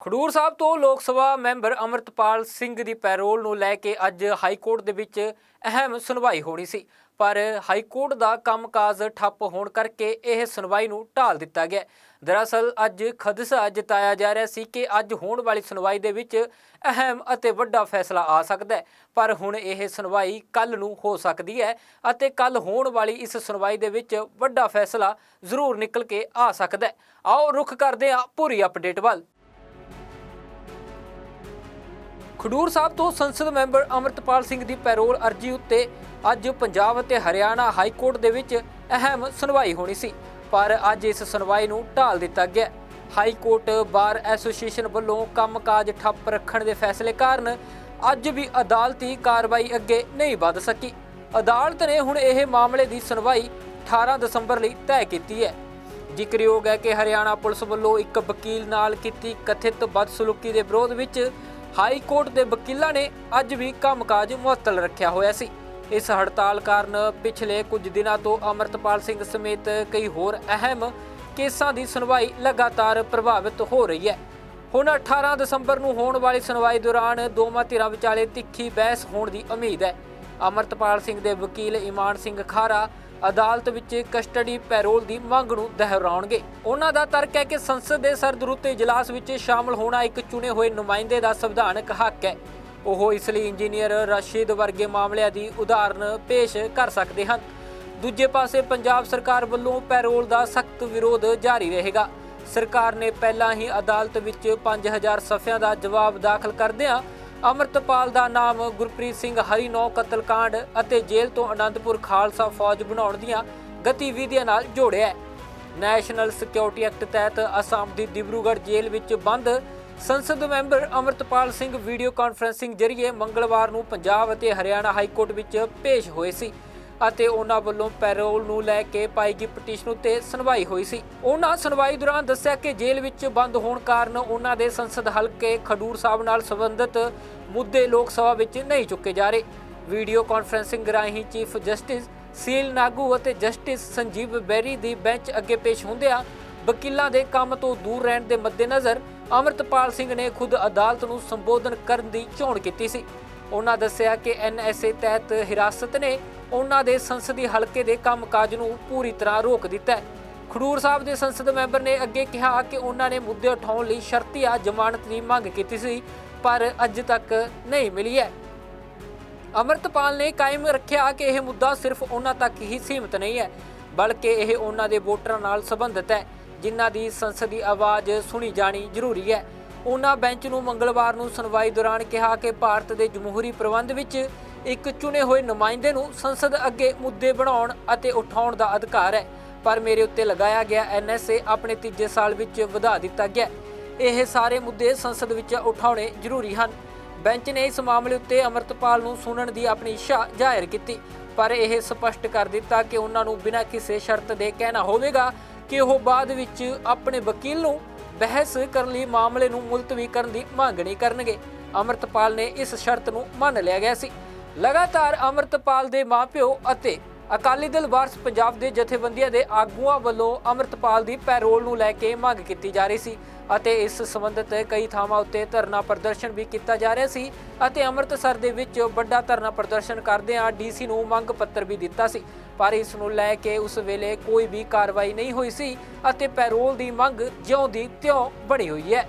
ਖਡੂਰ ਸਾਹਿਬ ਤੋਂ ਲੋਕ ਸਭਾ ਮੈਂਬਰ ਅਮਰਤਪਾਲ ਸਿੰਘ ਦੀ ਪੈਰੋਲ ਨੂੰ ਲੈ ਕੇ ਅੱਜ ਹਾਈ ਕੋਰਟ ਦੇ ਵਿੱਚ ਅਹਿਮ ਸੁਣਵਾਈ ਹੋਣੀ ਸੀ, ਪਰ ਹਾਈ ਕੋਰਟ ਦਾ ਕੰਮਕਾਜ ਠੱਪ ਹੋਣ ਕਰਕੇ ਇਹ ਸੁਣਵਾਈ ਨੂੰ ਢਾਲ ਦਿੱਤਾ ਗਿਆ। ਦਰਅਸਲ, ਅੱਜ ਖਦਸ਼ਾ ਜਤਾਇਆ ਜਾ ਰਿਹਾ ਸੀ ਕਿ ਅੱਜ ਹੋਣ ਵਾਲੀ ਸੁਣਵਾਈ ਦੇ ਵਿੱਚ ਅਹਿਮ ਅਤੇ ਵੱਡਾ ਫੈਸਲਾ ਆ ਸਕਦਾ ਹੈ, ਪਰ ਹੁਣ ਇਹ ਸੁਣਵਾਈ ਕੱਲ ਨੂੰ ਹੋ ਸਕਦੀ ਹੈ ਅਤੇ ਕੱਲ ਹੋਣ ਵਾਲੀ ਇਸ ਸੁਣਵਾਈ ਦੇ ਵਿੱਚ ਵੱਡਾ ਫੈਸਲਾ ਜ਼ਰੂਰ ਨਿਕਲ ਕੇ ਆ ਸਕਦਾ ਹੈ। ਆਓ, ਰੁਖ ਕਰਦੇ ਹਾਂ ਪੂਰੀ ਅਪਡੇਟ ਵੱਲ। ਖਡੂਰ ਸਾਹਿਬ ਤੋਂ ਸੰਸਦ ਮੈਂਬਰ ਅਮਰਤਪਾਲ ਸਿੰਘ ਦੀ ਪੈਰੋਲ ਅਰਜੀ ਉੱਤੇ ਅੱਜ ਪੰਜਾਬ ਅਤੇ ਹਰਿਆਣਾ ਹਾਈ ਕੋਰਟ ਦੇ ਵਿੱਚ ਅਹਿਮ ਸੁਣਵਾਈ ਹੋਣੀ ਸੀ, ਪਰ ਅੱਜ ਇਸ ਸੁਣਵਾਈ ਨੂੰ ਢਾਲ ਦਿੱਤਾ ਗਿਆ। ਹਾਈ ਕੋਰਟ ਬਾਰ ਐਸੋਸੀਏਸ਼ਨ ਵੱਲੋਂ ਕੰਮਕਾਜ ਠੱਪ ਰੱਖਣ ਦੇ ਫੈਸਲੇ ਕਾਰਨ ਅੱਜ ਵੀ ਅਦਾਲਤੀ ਕਾਰਵਾਈ ਅੱਗੇ ਨਹੀਂ ਵਧ ਸਕੀ। ਅਦਾਲਤ ਨੇ ਹੁਣ ਇਹ ਮਾਮਲੇ ਦੀ ਸੁਣਵਾਈ 18 ਦਸੰਬਰ ਲਈ ਤੈਅ ਕੀਤੀ ਹੈ। ਜ਼ਿਕਰਯੋਗ ਹੈ ਕਿ ਹਰਿਆਣਾ ਪੁਲਿਸ ਵੱਲੋਂ ਇੱਕ ਵਕੀਲ ਨਾਲ ਕੀਤੀ ਕਥਿਤ ਬਦਸਲੂਕੀ ਦੇ ਵਿਰੋਧ ਵਿੱਚ ਹਾਈ ਕੋਰਟ ਦੇ ਵਕੀਲਾਂ ਨੇ ਅੱਜ ਵੀ ਕੰਮਕਾਜ ਮੁਅੱਤਲ ਰੱਖਿਆ ਹੋਇਆ ਸੀ। ਇਸ ਹੜਤਾਲ ਕਾਰਨ ਪਿਛਲੇ ਕੁਝ ਦਿਨਾਂ ਤੋਂ ਅਮਰਤਪਾਲ ਸਿੰਘ ਸਮੇਤ ਕਈ ਹੋਰ ਅਹਿਮ ਕੇਸਾਂ ਦੀ ਸੁਣਵਾਈ ਲਗਾਤਾਰ ਪ੍ਰਭਾਵਿਤ ਹੋ ਰਹੀ ਹੈ। ਹੁਣ 18 ਦਸੰਬਰ ਨੂੰ ਹੋਣ ਵਾਲੀ ਸੁਣਵਾਈ ਦੌਰਾਨ ਦੋਵਾਂ ਧਿਰਾਂ ਵਿਚਾਲੇ ਤਿੱਖੀ ਬਹਿਸ ਹੋਣ ਦੀ ਉਮੀਦ ਹੈ। ਅਮਰਤਪਾਲ ਸਿੰਘ ਦੇ ਵਕੀਲ ਇਮਾਨ ਸਿੰਘ ਖਾਰਾ ਅਦਾਲਤ ਵਿੱਚ ਕਸਟਡੀ ਪੈਰੋਲ ਦੀ ਮੰਗ ਨੂੰ ਦੁਹਰਾਉਣਗੇ। ਉਹਨਾਂ ਦਾ ਤਰਕ ਹੈ ਕਿ ਸੰਸਦ ਦੇ ਸਰਦਰੁੱਤ ਇਜਲਾਸ ਵਿੱਚ ਸ਼ਾਮਲ ਹੋਣਾ ਇੱਕ ਚੁਣੇ ਹੋਏ ਨੁਮਾਇੰਦੇ ਦਾ ਸੰਵਿਧਾਨਕ ਹੱਕ ਹੈ। ਉਹ ਇਸ ਲਈ ਇੰਜੀਨੀਅਰ ਰਸ਼ੀਦ ਵਰਗੇ ਮਾਮਲਿਆਂ ਦੀ ਉਦਾਹਰਨ ਪੇਸ਼ ਕਰ ਸਕਦੇ ਹਨ। ਦੂਜੇ ਪਾਸੇ ਪੰਜਾਬ ਸਰਕਾਰ ਵੱਲੋਂ ਪੈਰੋਲ ਦਾ ਸਖਤ ਵਿਰੋਧ ਜਾਰੀ ਰਹੇਗਾ। ਸਰਕਾਰ ਨੇ ਪਹਿਲਾਂ ਹੀ ਅਦਾਲਤ ਵਿੱਚ 5000 ਸਫ਼ਿਆਂ ਦਾ ਜਵਾਬ ਦਾਖਲ ਕਰਦਿਆਂ ਅਮਰਤਪਾਲ ਦਾ ਨਾਮ ਗੁਰਪ੍ਰੀਤ ਸਿੰਘ ਹਰੀਨੌ, ਕਤਲकांड ਅਤੇ ਜੇਲ੍ਹ ਤੋਂ ਅਨੰਦਪੁਰ ਖਾਲਸਾ ਫੌਜ ਬਣਾਉਣ ਦੀਆਂ ਗਤੀਵਿਧੀਆਂ ਨਾਲ ਜੋੜਿਆ ਹੈ। ਨੈਸ਼ਨਲ ਸਿਕਿਉਰਿਟੀ ਐਕਟ ਤਹਿਤ ਅਸਾਮ ਦੀ ਡਿਬਰੂਗੜ੍ਹ ਜੇਲ੍ਹ ਵਿੱਚ ਬੰਦ ਸੰਸਦ member Amritpal Singh video conferencing ਜ਼ਰੀਏ ਮੰਗਲਵਾਰ ਨੂੰ ਪੰਜਾਬ ਅਤੇ ਹਰਿਆਣਾ ਹਾਈ ਕੋਰਟ ਵਿੱਚ ਪੇਸ਼ ਹੋਏ ਸੀ। ਅਤੇ ਉਹਨਾਂ ਵੱਲੋਂ ਪੈਰੋਲ ਨੂੰ ਲੈ ਕੇ ਪਾਈ ਗਈ ਪਟੀਸ਼ਨ ਉੱਤੇ ਸੁਣਵਾਈ ਹੋਈ ਸੀ। ਉਹਨਾਂ ਸੁਣਵਾਈ ਦੌਰਾਨ ਦੱਸਿਆ ਕਿ ਜੇਲ੍ਹ ਵਿੱਚ ਬੰਦ ਹੋਣ ਕਾਰਨ ਉਹਨਾਂ ਦੇ ਸੰਸਦ ਹਲਕੇ ਖਡੂਰ ਸਾਹਿਬ ਨਾਲ ਸੰਬੰਧਿਤ ਮੁੱਦੇ ਲੋਕ ਸਭਾ ਵਿੱਚ ਨਹੀਂ ਚੁੱਕੇ ਜਾ ਰਹੇ। ਵੀਡੀਓ ਕਾਨਫਰੈਂਸਿੰਗ ਰਾਹੀਂ ਚੀਫ ਜਸਟਿਸ ਸੀਲ ਨਾਗੂ ਅਤੇ ਜਸਟਿਸ ਸੰਜੀਵ ਬੈਰੀ ਦੀ ਬੈਂਚ ਅੱਗੇ ਪੇਸ਼ ਹੁੰਦਿਆਂ ਵਕੀਲਾਂ ਦੇ ਕੰਮ ਤੋਂ ਦੂਰ ਰਹਿਣ ਦੇ ਮੱਦੇਨਜ਼ਰ ਅਮਰਤਪਾਲ ਸਿੰਘ ਨੇ ਖੁਦ ਅਦਾਲਤ ਨੂੰ ਸੰਬੋਧਨ ਕਰਨ ਦੀ ਚੋਣ ਕੀਤੀ ਸੀ। ਉਹਨਾਂ ਦੱਸਿਆ ਕਿ ਐਨਐਸਏ ਤਹਿਤ ਹਿਰਾਸਤ ਨੇ ਉਹਨਾਂ ਦੇ ਸੰਸਦੀ ਹਲਕੇ ਦੇ ਕੰਮਕਾਜ ਨੂੰ ਪੂਰੀ ਤਰ੍ਹਾਂ ਰੋਕ ਦਿੱਤਾ ਹੈ। ਖਡੂਰ ਸਾਹਿਬ ਦੇ ਸੰਸਦ ਮੈਂਬਰ ਨੇ ਅੱਗੇ ਕਿਹਾ ਕਿ ਉਹਨਾਂ ਨੇ ਮੁੱਦੇ ਉਠਾਉਣ ਲਈ ਸ਼ਰਤੀਆ ਜ਼ਮਾਨਤ ਦੀ ਮੰਗ ਕੀਤੀ ਸੀ, ਪਰ ਅੱਜ ਤੱਕ ਨਹੀਂ ਮਿਲੀ ਹੈ। ਅਮਰਤਪਾਲ ਨੇ ਕਾਇਮ ਰੱਖਿਆ ਕਿ ਇਹ ਮੁੱਦਾ ਸਿਰਫ ਉਹਨਾਂ ਤੱਕ ਹੀ ਸੀਮਿਤ ਨਹੀਂ ਹੈ, ਬਲਕਿ ਇਹ ਉਹਨਾਂ ਦੇ ਵੋਟਰਾਂ ਨਾਲ ਸੰਬੰਧਿਤ ਹੈ, ਜਿਨ੍ਹਾਂ ਦੀ ਸੰਸਦੀ ਆਵਾਜ਼ ਸੁਣੀ ਜਾਣੀ ਜ਼ਰੂਰੀ ਹੈ। ਉਹਨਾਂ ਬੈਂਚ ਨੂੰ ਮੰਗਲਵਾਰ ਨੂੰ ਸੁਣਵਾਈ ਦੌਰਾਨ ਕਿਹਾ ਕਿ ਭਾਰਤ ਦੇ ਜਮਹੂਰੀ ਪ੍ਰਬੰਧ ਵਿੱਚ ਇੱਕ ਚੁਣੇ ਹੋਏ ਨੁਮਾਇੰਦੇ ਨੂੰ ਸੰਸਦ ਅੱਗੇ ਮੁੱਦੇ ਬਣਾਉਣ ਅਤੇ ਉਠਾਉਣ ਦਾ ਅਧਿਕਾਰ ਹੈ, ਪਰ ਮੇਰੇ ਉੱਤੇ ਲਗਾਇਆ ਗਿਆ ਐਨਐਸਏ ਆਪਣੇ ਤੀਜੇ ਸਾਲ ਵਿੱਚ ਵਧਾ ਦਿੱਤਾ ਗਿਆ ਇਹ ਸਾਰੇ ਮੁੱਦੇ ਸੰਸਦ ਵਿੱਚ ਉਠਾਉਣੇ ਜ਼ਰੂਰੀ ਹਨ। ਬੈਂਚ ਨੇ ਇਸ ਮਾਮਲੇ ਉੱਤੇ ਅਮਰਤਪਾਲ ਨੂੰ ਸੁਣਨ ਦੀ ਆਪਣੀ ਇੱਛਾ ਜ਼ਾਹਿਰ ਕੀਤੀ, ਪਰ ਇਹ ਸਪਸ਼ਟ ਕਰ ਦਿੱਤਾ ਕਿ ਉਹਨਾਂ ਨੂੰ ਬਿਨਾਂ ਕਿਸੇ ਸ਼ਰਤ ਦੇ ਕਹਿਣਾ ਹੋਵੇਗਾ ਕਿ ਉਹ ਬਾਅਦ ਵਿੱਚ ਆਪਣੇ ਵਕੀਲ ਨੂੰ ਬਹਿਸ ਕਰਨ ਲਈ ਮਾਮਲੇ ਨੂੰ ਮੁਲਤਵੀ ਕਰਨ ਦੀ ਮੰਗ ਨਹੀਂ ਕਰਨਗੇ। ਅਮਰਤਪਾਲ ਨੇ ਇਸ ਸ਼ਰਤ ਨੂੰ ਮੰਨ ਲਿਆ ਗਿਆ ਸੀ। ਲਗਾਤਾਰ ਅਮਰਤਪਾਲ ਦੇ ਮਾਪਿਓ ਅਤੇ ਅਕਾਲੀ ਦਲ ਵਾਰਸ ਪੰਜਾਬ ਦੇ ਜਥੇਬੰਦੀਆਂ ਦੇ ਆਗੂਆਂ ਵੱਲੋਂ ਅਮਰਤਪਾਲ ਦੀ ਪੈਰੋਲ ਨੂੰ ਲੈ ਕੇ ਮੰਗ ਕੀਤੀ ਜਾ ਰਹੀ ਸੀ। ਅਤੇ ਇਸ ਸੰਬੰਧਿਤ ਕਈ ਥਾਵਾਂ ਉੱਤੇ ਧਰਨਾ ਪ੍ਰਦਰਸ਼ਨ ਵੀ ਕੀਤਾ ਜਾ ਰਿਹਾ ਸੀ ਅਤੇ ਅੰਮ੍ਰਿਤਸਰ ਦੇ ਵਿੱਚ ਵੱਡਾ ਧਰਨਾ ਪ੍ਰਦਰਸ਼ਨ ਕਰਦਿਆਂ ਡੀਸੀ ਨੂੰ ਮੰਗ ਪੱਤਰ ਵੀ ਦਿੱਤਾ ਸੀ। ਪਰ ਇਸ ਨੂੰ ਲੈ ਕੇ ਉਸ ਵੇਲੇ ਕੋਈ ਵੀ ਕਾਰਵਾਈ ਨਹੀਂ ਹੋਈ ਸੀ ਅਤੇ ਪੈਰੋਲ ਦੀ ਮੰਗ ਜਿਉਂ ਦੀ ਤਿਉਂ ਬਣੀ ਹੋਈ ਹੈ।